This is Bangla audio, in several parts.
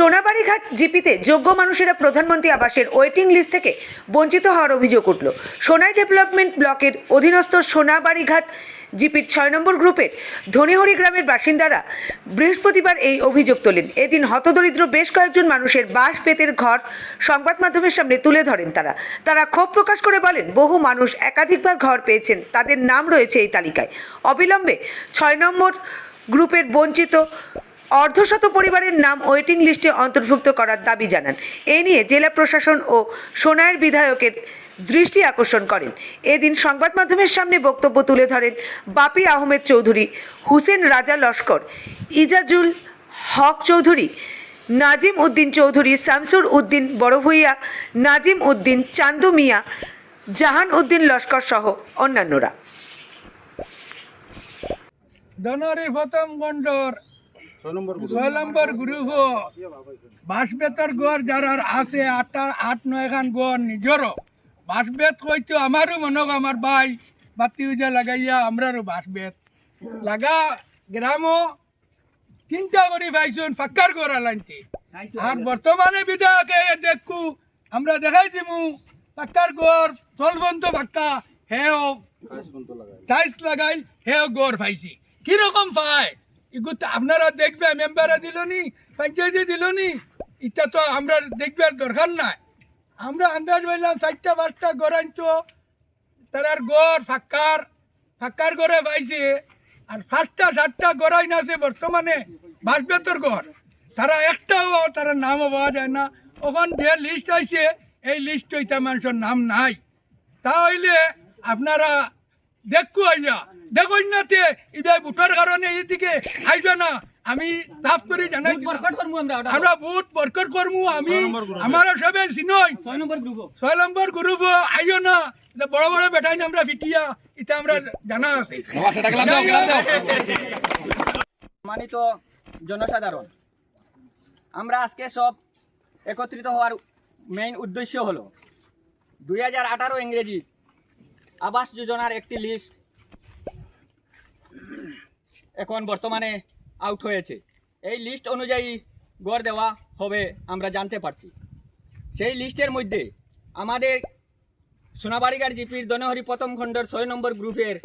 সোনাবাড়িঘাট জিপিতে যোগ্য মানুষেরা প্রধানমন্ত্রী আবাসের ওয়েটিং লিস্ট থেকে বঞ্চিত হওয়ার অভিযোগ উঠল। সোনাই ডেভেলপমেন্ট ব্লকের অধীনস্থ সোনাবাড়িঘাট জিপির ছয় নম্বর গ্রুপের ধনেহরি গ্রামের বাসিন্দারা বৃহস্পতিবার এই অভিযোগ তোলেন। এদিন হতদরিদ্র বেশ কয়েকজন মানুষের বাঁশ বেতের ঘর, সংবাদ মাধ্যমের সামনে তুলে ধরেন তারা। তারা ক্ষোভ প্রকাশ করে বলেন, বহু মানুষ একাধিকবার ঘর পেয়েছেন, তাদের নাম রয়েছে এই তালিকায়। অবিলম্বে ছয় নম্বর গ্রুপের বঞ্চিত অর্ধশত পরিবারের নাম ওয়েটিং লিস্টে অন্তর্ভুক্ত করার দাবি জানান। এ নিয়ে জেলা প্রশাসন ও সোনায়ের বিধায়কের দৃষ্টি আকর্ষণ করেন। এদিন সংবাদ মাধ্যমের সামনে বক্তব্য তুলে ধরেন বাপি আহমেদ চৌধুরী, হুসেন রাজা লস্কর, ইজাজুল হক চৌধুরী, নাজিম উদ্দিন চৌধুরী, শামসুর উদ্দিন বড়ভূইয়া, নাজিম উদ্দিন চান্দু মিয়া, জাহান উদ্দিন লস্কর সহ অন্যান্যরা। ছয় নম্বর গ্রুপ বাঁশবেতর গড় যার আছে আটটা আট নয়খান গড় নিজরও বাঁশবেত কইতো আমারও মনক আমার ভাই বাতি উজা লাগাইয়া আমরারও বাঁশবেত লাগা গ্রামও তিনটা করে পাইছুন ফাক্কার গড় আলাইতে আর বর্তমানে বিধায়কে দেখু আমরা দেখাই দিমু ফাক্কার গড় তলবন্ত ফাক্কা হেও টাইলস লাগাই। হেও গড় পাইছি। কীরকম পায়? এগুলো তো আপনারা দেখবে মেম্বারে দিল নি পঞ্চায়েতে দিল নি এটা তো আমরা দেখবার দরকার নাই। আমরা আন্দাজ পাইলাম চারটা, পাঁচটা গড় আনতো। তারার গড় ফাক্কার ফাক্কার গড়ে পাইছে। আর সাতটা গড় আইন আছে বর্তমানে বাসবেতর গড় তারা একটাও, তারা নামও পাওয়া যায় না। ওখান যে লিস্ট আইছে, এই লিস্ট ওইটা মানুষের নাম নাই। তাহলে আপনারা দেখু আইয়া দেখুন না তে ইবাই বুটার কারণে এইদিকে আইবে না। আমি তাপ করে জানাই আমরা বুট বরকর করমু আমি আমার সবে চিনই। ছয় নম্বর গ্রুপ। আইও না। বড় বড় বেটাই আমরা ফিটিয়া এটা আমরা জানা আছে। সম্মানিত জনসাধারণ আমরা আজকে সব একত্রিত হওয়ার মেইন উদ্দেশ্য হলো দুই হাজার আঠারো ইংরেজি আবাস যোজনার একটি লিস্ট এখন বর্তমানে আউট হয়েছে। এই লিস্ট অনুযায়ী গড় দেওয়া হবে, আমরা জানতে পারছি। সেই লিস্টের মধ্যে আমাদের সোনাবাড়িঘাট জিপির দনহরি প্রথম খণ্ডের ছয় নম্বর গ্রুপের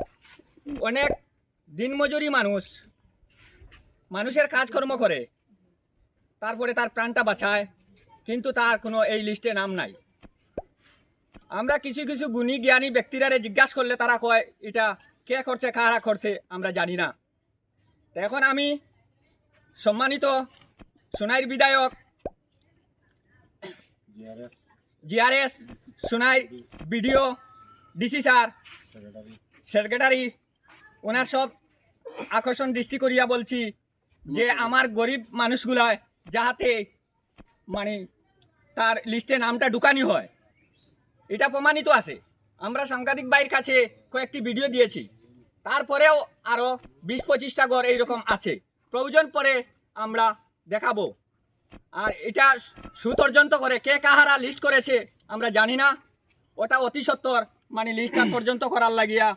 অনেক দিনমজুরি মানুষ, মানুষের কাজকর্ম করে, তারপরে তার প্রাণটা বাঁচায়, কিন্তু তার কোনো এই লিস্টে নাম নাই। আমরা কিছু কিছু গুণী জ্ঞানী ব্যক্তিরারে জিজ্ঞাসা করলে তারা কয়, এটা কে করছে, কারা করছে, আমরা জানি না। এখন আমি সম্মানিত সোনাইর বিধায়ক, GRS Sonai BDO DC sir, secretary, ওনার সব আকর্ষণ দৃষ্টি করিয়া বলছি যে আমার গরিব মানুষগুলায় যাহাতে মানে তার লিস্টে নামটা ঢুকানি হয়। এটা প্রমাণিত আছে। আমরা সাংবাদিক বাইর কাছে কয়েকটি ভিডিও দিয়েছি। তারপরেও আরও বিশ পঁচিশটা ঘর এইরকম আছে। প্রয়োজন পরে আমরা দেখাবো। আর এটা সুতর্যন্ত করে কে কাহারা লিস্ট করেছে আমরা জানি না। ওটা অতি সত্তর মানে লিস্টটা পর্যন্ত করার লাগিয়া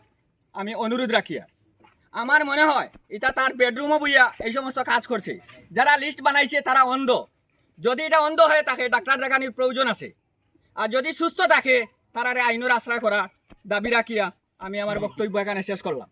আমি অনুরোধ রাখিয়া। আমার মনে হয় এটা তার বেডরুমও বইয়া এই সমস্ত কাজ করছে। যারা লিস্ট বানাইছে তারা অন্ধ। যদি এটা অন্ধ হয়ে থাকে, ডাক্তার দেখানির প্রয়োজন আছে। আর যদি সুস্থ থাকে তারা আইনের আশ্রয় করা দাবি রাখিয়া আমি আমার বক্তব্য এখানে শেষ করলাম।